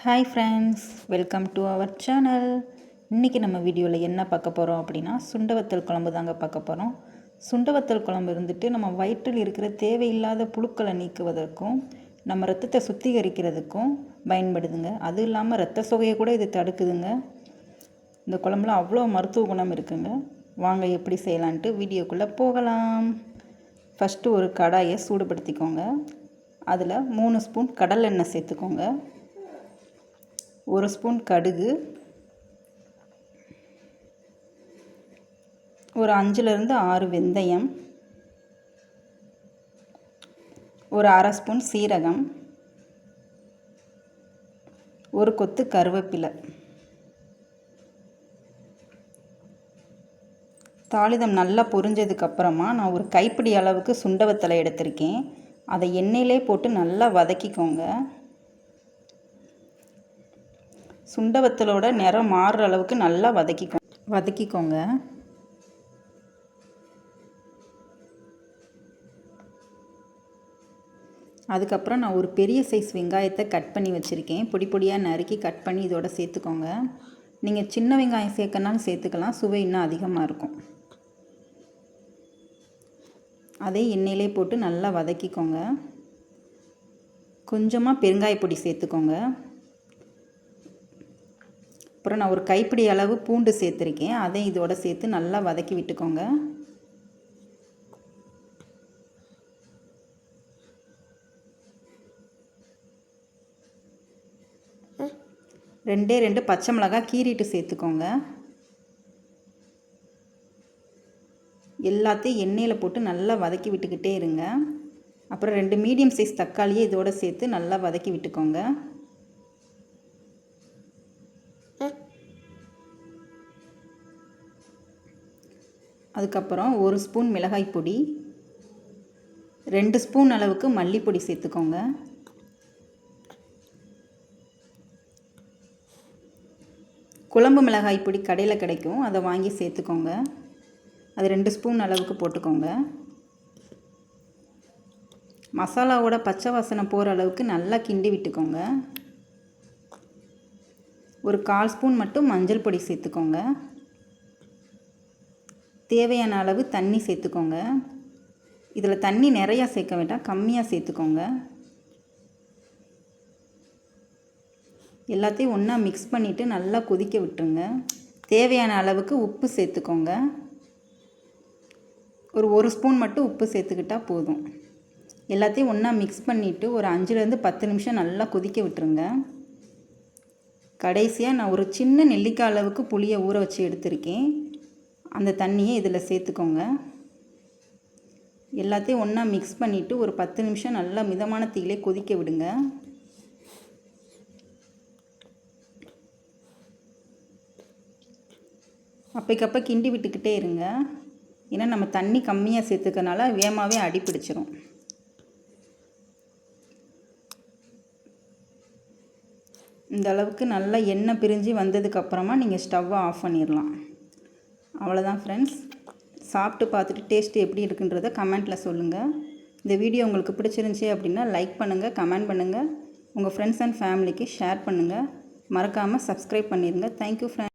Hi friends welcome to our channel இன்றைக்கி நம்ம வீடியோவில் என்ன பார்க்க போகிறோம் அப்படின்னா சுண்டவத்தல் குழம்பு தாங்க பார்க்க போகிறோம் சுண்டவத்தல் குழம்பு இருந்துட்டு நம்ம வயிற்றில் இருக்கிற தேவையில்லாத புழுக்களை நீக்குவதற்கும் நம்ம ரத்தத்தை சுத்திகரிக்கிறதுக்கும் பயன்படுதுங்க. அதுவும் இல்லாமல் ரத்த சொகையை கூட இது தடுக்குதுங்க. இந்த குழம்புல அவ்வளோ மருத்துவ குணம் இருக்குங்க. வாங்க எப்படி செய்யலான்ட்டு வீடியோக்குள்ளே போகலாம். ஃபஸ்ட்டு ஒரு கடாயை சூடுபடுத்திக்கோங்க. அதில் மூணு ஸ்பூன் கடலெண்ணெய் சேர்த்துக்கோங்க. ஒரு ஸ்பூன் கடுகு ஒரு அஞ்சுலேருந்து ஆறு வெந்தயம் ஒரு அரை ஸ்பூன் சீரகம் ஒரு கொத்து கருவேப்பிலை. தாளிதம் நல்லா பொரிஞ்சதுக்கப்புறமா நான் ஒரு கைப்பிடி அளவுக்கு சுண்டவத்தலை எடுத்திருக்கேன். அதை எண்ணெயிலே போட்டு நல்லா வதக்கிக்கோங்க. சுண்டவத்தலோட நிறம் மாறுற அளவுக்கு நல்லா வதக்கிக்கோ வதக்கிக்கோங்க. அதுக்கப்புறம் நான் ஒரு பெரிய சைஸ் வெங்காயத்தை கட் பண்ணி வச்சுருக்கேன். பொடி பொடியாக நறுக்கி கட் பண்ணி இதோட சேர்த்துக்கோங்க. நீங்கள் சின்ன வெங்காயம் சேர்க்கனாலும் சேர்த்துக்கலாம். சுவை இன்னும் அதிகமாக இருக்கும். அதே எண்ணெயிலே போட்டு நல்லா வதக்கிக்கோங்க. கொஞ்சமாக பெருங்காய பொடி சேர்த்துக்கோங்க. அப்புறம் நான் ஒரு கைப்பிடி அளவு பூண்டு சேர்த்துருக்கேன். அதையும் இதோட சேர்த்து நல்லா வதக்கி விட்டுக்கோங்க. ரெண்டே ரெண்டு பச்சை மிளகாய் கீறிட்டு சேர்த்துக்கோங்க. எல்லாத்தையும் எண்ணெயில் போட்டு நல்லா வதக்கி விட்டுக்கிட்டே இருங்க. அப்புறம் ரெண்டு மீடியம் சைஸ் தக்காளியை இதோடு சேர்த்து நல்லா வதக்கி விட்டுக்கோங்க. அதுக்கப்புறம் ஒரு ஸ்பூன் மிளகாய் பொடி ரெண்டு ஸ்பூன் அளவுக்கு மல்லிப்பொடி சேர்த்துக்கோங்க. குழம்பு மிளகாய் பொடி கடையில் கிடைக்கும் அதை வாங்கி சேர்த்துக்கோங்க. அது ரெண்டு ஸ்பூன் அளவுக்கு போட்டுக்கோங்க. மசாலாவோட பச்சை வாசனை போகிற அளவுக்கு நல்லா கிண்டி விட்டுக்கோங்க. ஒரு கால் ஸ்பூன் மட்டும் மஞ்சள் பொடி சேர்த்துக்கோங்க. தேவையான அளவு தண்ணி சேர்த்துக்கோங்க. இதில் தண்ணி நிறையா சேர்க்க வேண்டாம். கம்மியாக சேர்த்துக்கோங்க. எல்லாத்தையும் ஒன்றா மிக்ஸ் பண்ணிவிட்டு நல்லா கொதிக்க விட்டுருங்க. தேவையான அளவுக்கு உப்பு சேர்த்துக்கோங்க. ஒரு ஒரு ஸ்பூன் மட்டும் உப்பு சேர்த்துக்கிட்டால் போதும். எல்லாத்தையும் ஒன்றா மிக்ஸ் பண்ணிவிட்டு ஒரு அஞ்சுலேருந்து பத்து நிமிஷம் நல்லா கொதிக்க விட்டுருங்க. கடைசியாக நான் ஒரு சின்ன நெல்லிக்காய் அளவுக்கு புளியை ஊற வச்சு எடுத்திருக்கேன். அந்த தண்ணியை இதில் சேர்த்துக்கோங்க. எல்லாத்தையும் ஒன்றா மிக்ஸ் பண்ணிவிட்டு ஒரு பத்து நிமிஷம் நல்லா மிதமான தீயிலே கொதிக்க விடுங்க. அப்பைக்கப்போ கிண்டி விட்டுக்கிட்டே இருங்க. ஏன்னா நம்ம தண்ணி கம்மியாக சேர்த்துக்கனால வேகமாகவே அடி பிடிச்சிரும் இந்த அளவுக்கு நல்லா எண்ணெய் பிரிஞ்சு வந்ததுக்கப்புறமா நீங்கள் ஸ்டவ்வை ஆஃப் பண்ணிடலாம் அவ்வளோதான் ஃப்ரெண்ட்ஸ் சாப்பிட்டு பார்த்துட்டு டேஸ்ட்டு எப்படி இருக்குன்றதை கமெண்ட்டில் சொல்லுங்கள் இந்த வீடியோ உங்களுக்கு பிடிச்சிருந்துச்சி அப்படின்னா லைக் பண்ணுங்கள் கமெண்ட் பண்ணுங்கள் உங்கள் ஃப்ரெண்ட்ஸ் அண்ட் ஃபேமிலிக்கு ஷேர் பண்ணுங்கள் மறக்காமல் சப்ஸ்கிரைப் பண்ணிடுங்க தேங்க்யூ ஃப்ரெண்ட்